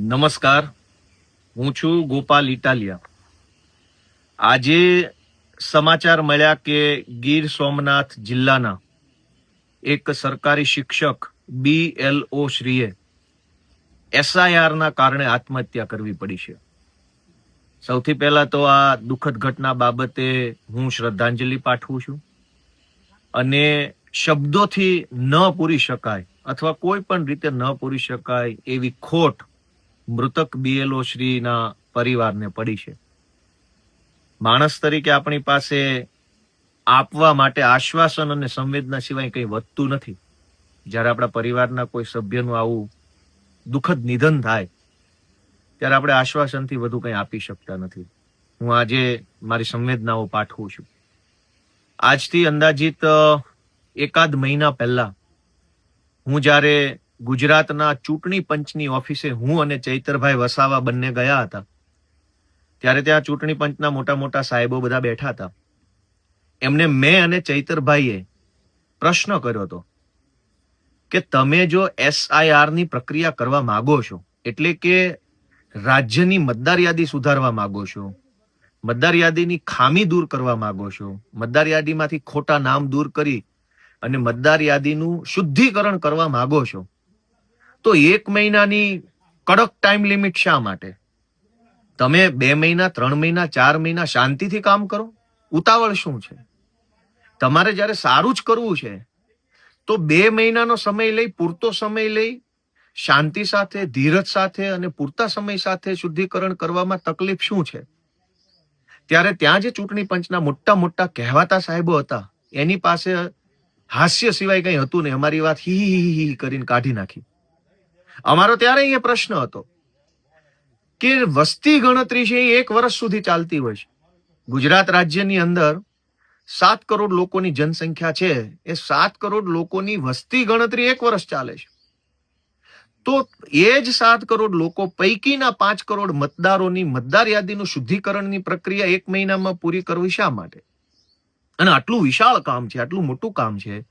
નમસ્કાર. હું છું ગોપાલ ઇટાલિયા. આજે સમાચાર મળ્યા કે ગીર સોમનાથ જિલ્લાના એક સરકારી શિક્ષક બી એલ ઓ શ્રીએ એસઆઈઆરના કારણે આત્મહત્યા કરવી પડી છે. સૌથી પહેલા તો આ દુઃખદ ઘટના બાબતે હું શ્રદ્ધાંજલિ પાઠવું છું અને શબ્દોથી ન પૂરી શકાય અથવા કોઈ પણ રીતે ન પૂરી શકાય એવી ખોટ મૃતક બીએલઓ શ્રીના પરિવારને પડી છે. માણસ તરીકે આપણી પાસે આપવા માટે આશ્વાસન અને સંવેદના સિવાય કંઈ વધતું નથી. જ્યારે આપણા પરિવારના કોઈ સભ્યનું આવું દુઃખદ નિધન થાય, ત્યારે આપણે આશ્વાસનથી વધુ કંઈ આપી શકતા નથી. હું આજે મારી સંવેદનાઓ પાઠવું છું. આજથી અંદાજિત એકાદ મહિના પહેલા હું જ્યારે ગુજરાતના ચૂંટણી પંચની ઓફિસે હું અને ચૈતરભાઈ વસાવા બંને ગયા હતા. ત્યારે ત્યાં ચૂંટણી પંચના મોટા મોટા સાહેબો બધા બેઠા હતા. એમને મેં અને ચૈતરભાઈએ પ્રશ્ન કર્યો હતો કે તમે જો એસઆઈઆરની પ્રક્રિયા કરવા માગો છો, એટલે કે રાજ્યની મતદાર યાદી સુધારવા માંગો છો, મતદાર યાદીની ખામી દૂર કરવા માગો છો, મતદાર યાદીમાંથી ખોટા નામ દૂર કરી અને મતદાર યાદીનું શુદ્ધિકરણ કરવા માગો છો તો એક મહિનાની કડક ટાઈમ લિમિટ શા માટે? તમે બે મહિના, ત્રણ મહિના, ચાર મહિના શાંતિથી કામ કરો? ઉતાવળ શું છે? તમારે જ્યારે સારું જ કરવું છે, તો બે મહિનાનો સમય લઈ, પૂરતો સમય લઈ, શાંતિ સાથે, ધીરજ સાથે અને પૂરતા સમય સાથે શુદ્ધિકરણ કરવામાં તકલીફ શું છે? ત્યારે ત્યાં જે ચૂંટણી પંચના મોટા મોટા કહેવાતા સાહેબો હતા, એની પાસે હાસ્ય સિવાય કંઈ હતું નહીં. અમારી વાત હી હી હી કરીને કાઢી નાખી. અમારો ત્યારે અહીંયા પ્રશ્ન હતો કે વસ્તી ગણતરી છે એ એક વર્ષ સુધી ચાલતી હોય છે. ગુજરાત રાજ્યની અંદર સાત કરોડ લોકોની જનસંખ્યા છે. એ સાત કરોડ લોકોની વસ્તી ગણતરી એક વર્ષ ચાલે છે. તો એ જ સાત કરોડ લોકો પૈકીના પાંચ કરોડ મતદારોની મતદાર યાદીનું શુદ્ધિકરણની પ્રક્રિયા એક મહિનામાં પૂરી કરવી શા માટે? અને આટલું વિશાળ કામ છે, આટલું મોટું કામ છે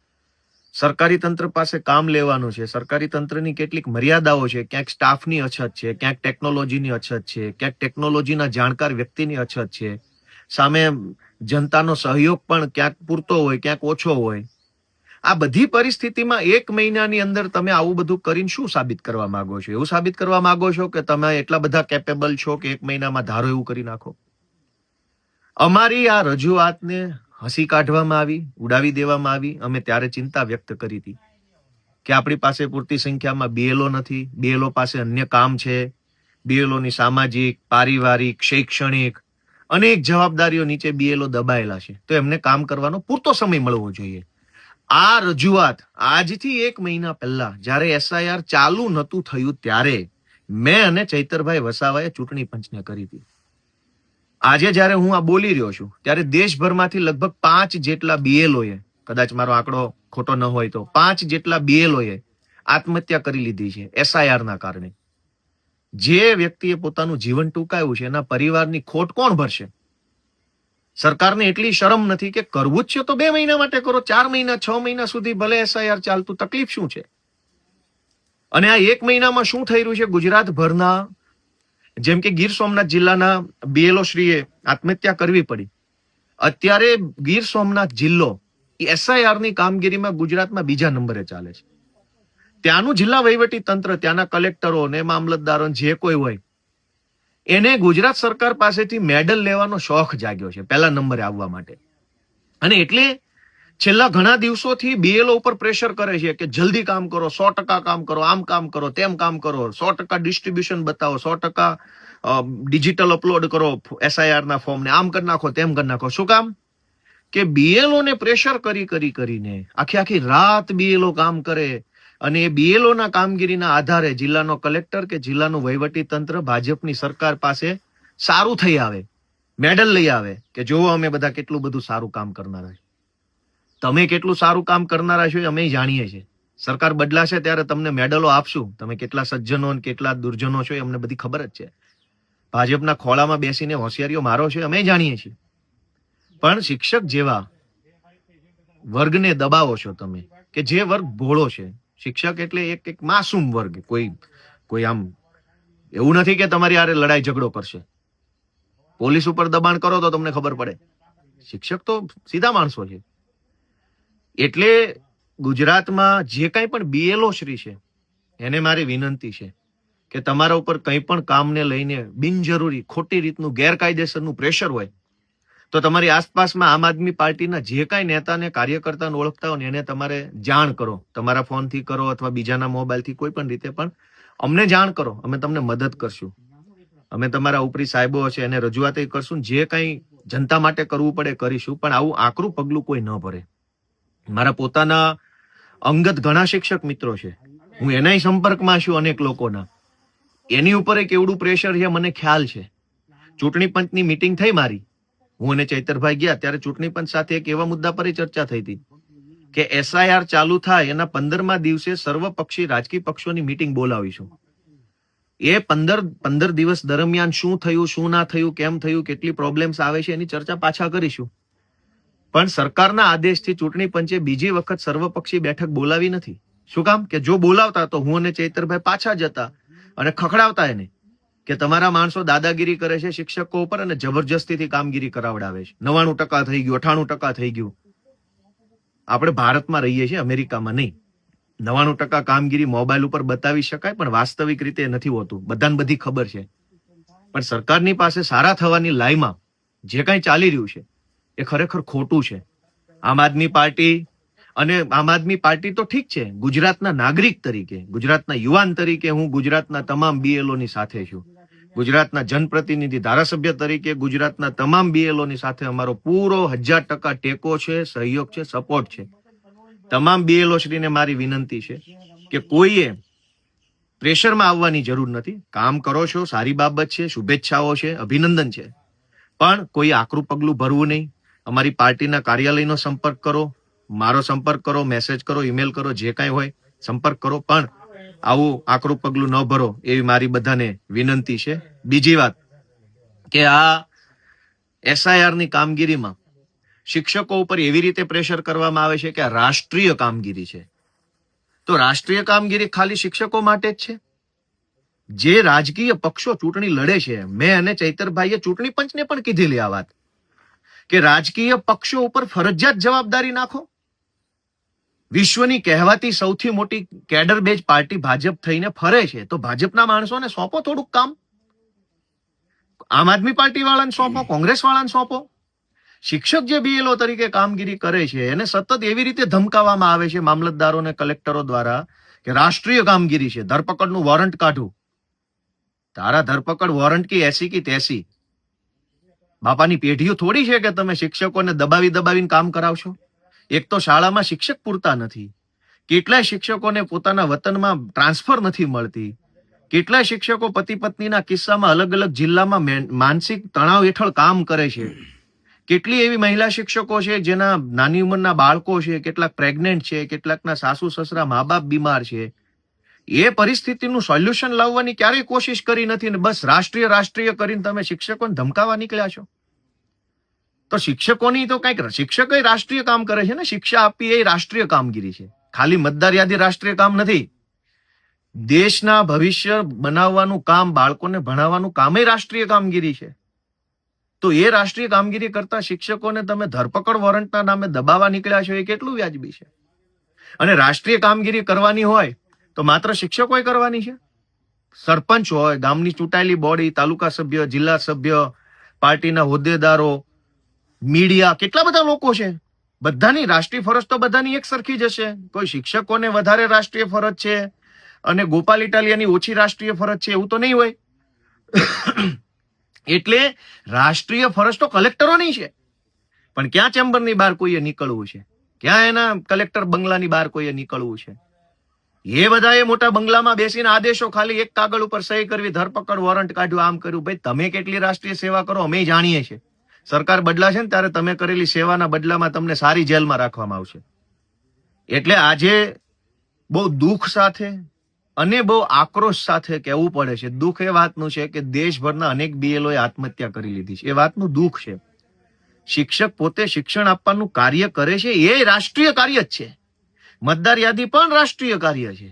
સરકારી તંત્ર પાસે કામ લેવાનું છે. સરકારી તંત્રની કેટલીક મર્યાદાઓ છે. ક્યાંક સ્ટાફની અછત છે, ક્યાંક ટેકનોલોજીની અછત છે, ક્યાંક ટેકનોલોજીના જાણકાર વ્યક્તિની અછત છે. સામે જનતાનો સહયોગ પણ ક્યાંક પૂરતો હોય, ક્યાંક ઓછો હોય. આ બધી પરિસ્થિતિમાં એક મહિનાની અંદર તમે આવું બધું કરીને શું સાબિત કરવા માંગો છો? એવું સાબિત કરવા માંગો છો કે તમે એટલા બધા કેપેબલ છો કે એક મહિનામાં ધારો એવું કરી નાખો? અમારી આ રજૂઆતને હસી કાઢવામાં આવી, ઉડાવી દેવામાં આવી, અમે ત્યારે ચિંતા વ્યક્ત કરી હતી કે આપણી પાસે પૂરતી સંખ્યામાં બીએલઓ નથી બીએલઓ પાસે અન્ય કામ છે. બીએલઓની સામાજિક, પારિવારિક, શૈક્ષણિક અનેક જવાબદારીઓ નીચે બીએલઓ દબાયેલા છે. તો એમને કામ કરવાનો પૂરતો સમય મળવો જોઈએ. આ રજૂઆત આજથી એક મહિના પહેલા જ્યારે એસઆઈઆર ચાલુ નહોતું થયું ત્યારે મેં અને ચૈતરભાઈ વસાવાએ ચૂંટણી પંચને કરી હતી. આજે જ્યારે હું આ બોલી રહ્યો છું, ત્યારે દેશભરમાંથી લગભગ પાંચ જેટલા બીએલઓએ કદાચ મારો આંકડો ખોટો ન હોય તો, પાંચ જેટલા બીએલઓએ આત્મહત્યા કરી લીધી છે એસઆઈઆરના કારણે. જે વ્યક્તિએ પોતાનું જીવન ટૂંકાયું છે, એના પરિવારની ખોટ કોણ ભરશે? સરકારને એટલી શરમ નથી કે કરવું જ છે તો બે મહિના માટે કરો, ચાર મહિના, છ મહિના સુધી ભલે એસઆઈઆર ચાલતું, તકલીફ શું છે? અને આ એક મહિનામાં શું થઈ રહ્યું છે? ગુજરાતભરના જેમ કે ગીર સોમનાથ જિલ્લાના બીએલઓ શ્રીએ આત્મહત્યા કરવી પડી. અત્યારે ગીર સોમનાથ જિલ્લો એસઆઈઆરની કામગીરીમાં ગુજરાતમાં બીજા નંબરે ચાલે છે. ત્યાંનું જિલ્લા વહીવટી તંત્ર, ત્યાંના કલેક્ટરો ને મામલતદારો જે કોઈ હોય, એને ગુજરાત સરકાર પાસેથી મેડલ લેવાનો શોખ જાગ્યો છે, પહેલા નંબરે આવવા માટે. અને એટલે છેલ્લા ઘણા દિવસોથી બીએલઓ ઉપર પ્રેશર કરે છે કે જલ્દી કામ કરો, સો ટકા કામ કરો, આમ કામ કરો, તેમ કામ કરો, સો ટકા ડિસ્ટ્રીબ્યુશન બતાવો, સો ટકા ડિજિટલ અપલોડ કરો એસઆઈઆર ના ફોર્મને આમ કરી નાખો, તેમ કરી નાખો. શું કામ? કે બીએલઓ ને પ્રેશર કરી કરી, કરીને આખી આખી રાત બીએલઓ કામ કરે અને એ બીએલઓ ના કામગીરીના આધારે જિલ્લાનો કલેક્ટર કે જિલ્લાનું વહીવટી તંત્ર ભાજપની સરકાર પાસે સારું થઈ આવે મેડલ લઈ આવે કે જુઓ અમે બધા કેટલું બધું સારું કામ કરનારા છે. તમે કેટલું સારું કામ કરનારા છો એ અમે જાણીએ છીએ. સરકાર બદલાશે ત્યારે તમને મેડલો આપશું. તમે કેટલા સજ્જનો અને કેટલા દુર્જનો છો એ અમને બધી ખબર જ છે. ભાજપના ખોળામાં બેસીને હોશિયારીઓ મારો છે અમે જાણીએ છીએ. પણ શિક્ષક જેવા વર્ગને દબાવો છો તમે, કે જે વર્ગ ભોળો છે. શિક્ષક એટલે એક એક માસૂમ વર્ગ, કોઈ કોઈ આમ એવું નથી કે તમારી આરે લડાઈ ઝઘડો કરશે. પોલીસ ઉપર દબાણ કરો તો તમને ખબર પડે. શિક્ષક તો સીધા માણસો છે. એટલે ગુજરાતમાં જે કાંઈ પણ બીએલઓ શ્રી છે, એને મારી વિનંતી છે કે તમારા ઉપર કંઈ પણ કામને લઈને બિનજરૂરી ખોટી રીતનું ગેરકાયદેસરનું પ્રેશર હોય, તો તમારી આસપાસમાં આમ આદમી પાર્ટીના જે કાંઈ નેતાને કાર્યકર્તાને ઓળખતા હોય એને તમારે જાણ કરો. તમારા ફોનથી કરો અથવા બીજાના મોબાઈલથી કોઈ પણ રીતે પણ અમને જાણ કરો. અમે તમને મદદ કરશું. અમે તમારા ઉપરી સાહેબો હશે, એને રજૂઆત કરશું જે કાંઈ જનતા માટે કરવું પડે કરીશું, પણ આવું આકરું પગલું કોઈ ન ભરે. મારા પોતાના અંગત ઘણા શિક્ષક મિત્રો છે. હું એનાય સંપર્કમાં છું અનેક લોકોના. એની ઉપર એક એવડું પ્રેશર છે, મને ખ્યાલ છે. ચૂંટણી પંચની મિટિંગ થઈ મારી. હું અને ચૈતરભાઈ ગયા ત્યારે ચૂંટણી પંચ સાથે એક એવા મુદ્દા પર ચર્ચા થઈ હતી કે એસઆઈઆર ચાલુ થાય એના પંદરમા દિવસે સર્વપક્ષી રાજકીય પક્ષોની મિટિંગ બોલાવીશું. એ પંદર પંદર દિવસ દરમિયાન શું થયું, શું ના થયું, કેમ થયું, કેટલી પ્રોબ્લેમ્સ આવે છે એની ચર્ચા પાછા કરીશું. પણ સરકારના આદેશથી ચૂંટણી પંચે બીજી વખત સર્વપક્ષી બેઠક બોલાવી નથી. શું કામ? કે જો બોલાવતા તો હું અને ચૈતરભાઈ પાછા જતા અને ખખડાવતા એને. કે તમારા માણસો દાદાગીરી કરે છે શિક્ષકો ઉપર અને જબરજસ્તીથી કામગીરી કરાવડાવે છે. નવાણું ટકા થઈ ગયું અઠાણું ટકા થઈ ગયું. આપણે ભારતમાં રહીએ છીએ, અમેરિકામાં નહીં. નવાણું ટકા કામગીરી મોબાઈલ ઉપર બતાવી શકાય, પણ વાસ્તવિક રીતે નથી હોતું. બધાને બધી ખબર છે. પણ સરકારની પાસે સારા થવાની લાઈમાં જે કાંઈ ચાલી રહ્યું છે એ ખરેખર ખોટું છે. આમ આદમી પાર્ટી અને આમ આદમી પાર્ટી તો ઠીક છે. ગુજરાતના નાગરિક તરીકે, ગુજરાતના યુવાન તરીકે હું ગુજરાતના તમામ બીએલઓની સાથે છું. ગુજરાતના જનપ્રતિનિધિ, ધારાસભ્ય તરીકે ગુજરાતના તમામ બીએલઓની સાથે અમારો પૂરો હજાર ટકા ટેકો છે, સહયોગ છે સપોર્ટ છે. તમામ બીએલઓ શ્રીને મારી વિનંતી છે કે કોઈએ પ્રેશરમાં આવવાની જરૂર નથી. કામ કરો છો, સારી બાબત છે, શુભેચ્છાઓ છે, અભિનંદન છે. પણ કોઈ આકરું પગલું ભરવું નહીં. અમારી પાર્ટીના કાર્યાલયનો સંપર્ક કરો, મારો સંપર્ક કરો મેસેજ કરો ઈમેલ કરો, જે કાંઈ હોય, સંપર્ક કરો. પણ આવું આકરું પગલું ન ભરો એવી મારી બધાને વિનંતી છે. બીજી વાત કે આ એસઆઈઆરની કામગીરીમાં શિક્ષકો ઉપર એવી રીતે પ્રેશર કરવામાં આવે છે કે આ રાષ્ટ્રીય કામગીરી છે. તો રાષ્ટ્રીય કામગીરી ખાલી શિક્ષકો માટે જ છે? જે રાજકીય પક્ષો ચૂંટણી લડે છે, મેં અને ચૈતરભાઈએ ચૂંટણી પંચને પણ કીધેલી આ વાત. કે રાજકીય પક્ષો ઉપર ફરજિયાત જવાબદારી નાખો? વિશ્વની કહેવાતી સૌથી મોટી કેડર બેજ પાર્ટી ભાજપ થઈને ફરે છે, તો ભાજપના માણસોને સોંપો થોડુંક કામ? આમ આદમી પાર્ટી વાળાને સોંપો કોંગ્રેસ વાળાને સોંપો? શિક્ષક જે બીએલઓ તરીકે કામગીરી કરે છે, એને સતત એવી રીતે ધમકાવવામાં આવે છે મામલતદારો અને કલેક્ટરો દ્વારા, કે રાષ્ટ્રીય કામગીરી છે, ધરપકડનું વોરંટ કાઢું. તારા ધરપકડ વોરંટ કી, એસી કી, તેસી? બાપાની પેઢીઓ થોડી છે કે તમે શિક્ષકોને દબાવી દબાવીને કામ કરાવશો? એક તો શાળામાં શિક્ષક પૂરતા નથી. કેટલાય શિક્ષકોને પોતાના વતનમાં ટ્રાન્સફર નથી મળતી. કેટલાય શિક્ષકો પતિ પત્નીના કિસ્સામાં અલગ અલગ જિલ્લામાં મેન- માનસિક તણાવ હેઠળ કામ કરે છે. કેટલી એવી મહિલા શિક્ષકો છે જેના નાની ઉંમરના બાળકો છે, કેટલાક પ્રેગ્નેન્ટ છે, કેટલાકના સાસુ સસરા મા બાપ બીમાર છે. એ પરિસ્થિતિનું સોલ્યુશન લાવવાની ક્યારેય કોશિશ કરી નથી ને બસ રાષ્ટ્રીય રાષ્ટ્રીય કરીને તમે શિક્ષકોને ધમકાવા નીકળ્યા છો. તો શિક્ષકોની તો કંઈક શિક્ષકો રાષ્ટ્રીય કામ કરે છે ને, શિક્ષા આપવી એ રાષ્ટ્રીય કામગીરી છે. ખાલી મતદાર યાદી રાષ્ટ્રીય કામ નથી. દેશના ભવિષ્ય બનાવવાનું કામ, બાળકોને ભણાવવાનું કામ એ રાષ્ટ્રીય કામગીરી છે. તો એ રાષ્ટ્રીય કામગીરી કરતા શિક્ષકોને તમે ધરપકડ વોરંટના નામે દબાવવા નીકળ્યા છો એ કેટલું વ્યાજબી છે? અને રાષ્ટ્રીય કામગીરી કરવાની હોય તો માત્ર શિક્ષકોએ કરવાની છે? સરપંચ હોય, ગામની ચૂંટાયેલી બોડી તાલુકા સભ્ય, જિલ્લા સભ્ય, પાર્ટીના હોદ્દેદારો મીડિયા કેટલા બધા લોકો છે? બધાની રાષ્ટ્રીય ફરજ તો બધાની એક સરખી જ હશે. કોઈ શિક્ષકોને વધારે રાષ્ટ્રીય ફરજ છે અને ગોપાલ ઇટાલિયાની ઓછી રાષ્ટ્રીય ફરજ છે એવું તો નહીં હોય? એટલે રાષ્ટ્રીય ફરજ તો કલેક્ટરોની છે. પણ ક્યાં ચેમ્બરની બહાર કોઈએ નીકળવું છે? ક્યાં એના કલેક્ટર બંગલાની બહાર કોઈએ નીકળવું છે? એ બધાએ મોટા બંગલામાં બેસીને આદેશો ખાલી એક કાગળ ઉપર સહી કરવી, ધરપકડ વોરંટ કાઢ્યું, આમ કર્યું. ભાઈ, તમે કેટલી રાષ્ટ્રીય સેવા કરો, અમે જાણીએ છીએ. સરકાર બદલાશે ને ત્યારે તમે કરેલી સેવાના બદલામાં તમને સારી જેલમાં રાખવામાં આવશે. એટલે આજે બહુ દુઃખ સાથે અને બહુ આક્રોશ સાથે કહેવું પડે છે. દુઃખ એ વાતનું છે કે દેશભરના અનેક બીએલઓએ આત્મહત્યા કરી લીધી છે. એ વાતનું દુઃખ છે. શિક્ષક પોતે શિક્ષણ આપવાનું કાર્ય કરે છે. એ રાષ્ટ્રીય કાર્ય જ છે. મતદાર યાદી પણ રાષ્ટ્રીય કાર્ય છે.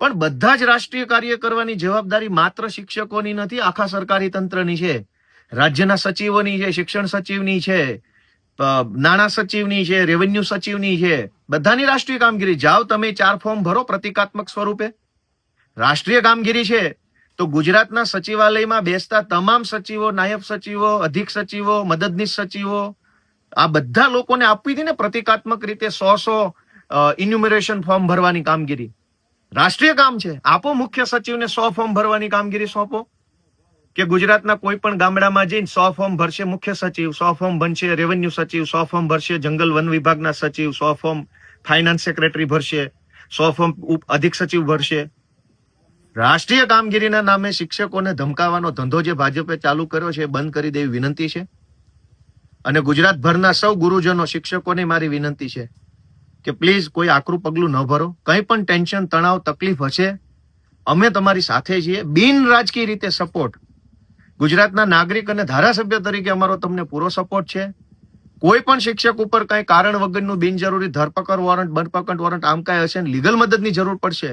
પણ બધા જ રાષ્ટ્રીય કાર્ય કરવાની જવાબદારી માત્ર શિક્ષકોની નથી, આખા સરકારી તંત્રની છે. રાજ્યના સચિવોની છે, શિક્ષણ સચિવની છે નાણાં સચિવની છે રેવન્યુ સચિવની છે. બધાની રાષ્ટ્રીય કામગીરી. જાઓ તમે ચાર ફોર્મ ભરો પ્રતિકાત્મક સ્વરૂપે. રાષ્ટ્રીય કામગીરી છે. તો ગુજરાતના સચિવાલયમાં બેસતા તમામ સચિવો, નાયબ સચિવો, અધિક સચિવો, મદદનીશ સચિવો, આ બધા લોકોને આપી હતી ને પ્રતિકાત્મક રીતે સો સો ઇન્યુમરેશન ફોર્મ ભરવાની કામગીરી. રાષ્ટ્રીય કામ છે. આપો મુખ્ય સચિવને સો ફોર્મ ભરવાની કામગીરી સોંપો. કે ગુજરાતના કોઈ પણ ગામડામાં જઈને સો ફોર્મ ભરશે મુખ્ય સચિવ, સો ફોર્મ બનશે રેવન્યુ સચિવ, સો ફોર્મ ભરશે જંગલ વન વિભાગના સચિવ, સો ફોર્મ ફાઇનાન્સ સેક્રેટરી ભરશે, સો ફોર્મ ઉપ અધિક સચિવ ભરશે. રાષ્ટ્રીય કામગીરીના નામે શિક્ષકોને ધમકાવવાનો ધંધો જે ભાજપે ચાલુ કર્યો છે બંધ કરી દેવી વિનંતી છે. અને ગુજરાતભરના સૌ ગુરુજનો, શિક્ષકોને મારી વિનંતી છે. કે પ્લીઝ કોઈ આકરું પગલું ન ભરો. કંઈ પણ ટેન્શન તણાવ, તકલીફ હશે, અમે તમારી સાથે છીએ. બિન રાજકીય રીતે સપોર્ટ ગુજરાતના નાગરિક અને ધારાસભ્ય તરીકે અમારો તમને પૂરો સપોર્ટ છે. કોઈ પણ શિક્ષક ઉપર કંઈ કારણ વગરનું બિનજરૂરી ધરપકડ વોરંટ બરપકડ વોરંટ આમ કાંઈ હશે લીગલ મદદની જરૂર પડશે,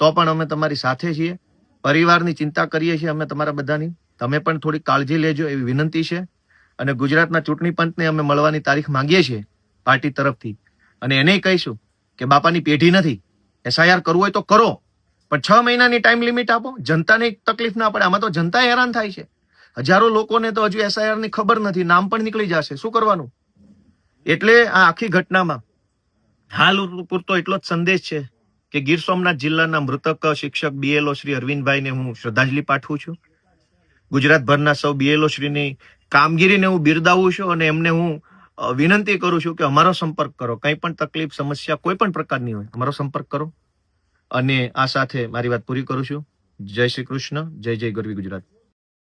તો પણ અમે તમારી સાથે છીએ. પરિવારની ચિંતા કરીએ છીએ અમે તમારા બધાની. તમે પણ થોડી કાળજી લેજો એવી વિનંતી છે. અને ગુજરાતના ચૂંટણી પંચને અમે મળવાની તારીખ માંગીએ છીએ, પાર્ટી તરફથી. અને એને કહીશું કે બાપાની પેઢી નથી. એસઆઈઆર કરવું હોય તો કરો. પણ છ મહિનાની ટાઈમ લિમિટ આપો. જનતાને તકલીફ ના પડે. આમાં તો જનતા હેરાન થાય છે. હજારો લોકોને તો હજુ એસઆઈઆરની ખબર નથી. નામ પણ નીકળી જશે. શું કરવાનું? એટલે આ આખી ઘટનામાં હાલ પૂરતો એટલો જ સંદેશ છે કે ગીર સોમનાથ જિલ્લાના મૃતક શિક્ષક બીએલઓ શ્રી અરવિંદભાઈને હું શ્રદ્ધાંજલિ પાઠવું છું. ગુજરાતભરના સૌ બીએલઓ શ્રીની કામગીરીને હું બિરદાવું છું અને એમને હું વિનંતી કરું છું કે અમારો સંપર્ક કરો. કંઈ પણ તકલીફ, સમસ્યા કોઈ પણ પ્રકારની હોય, અમારો સંપર્ક કરો. અને આ સાથે મારી વાત પૂરી કરું છું. જય શ્રી કૃષ્ણ. જય જય ગરવી ગુજરાત.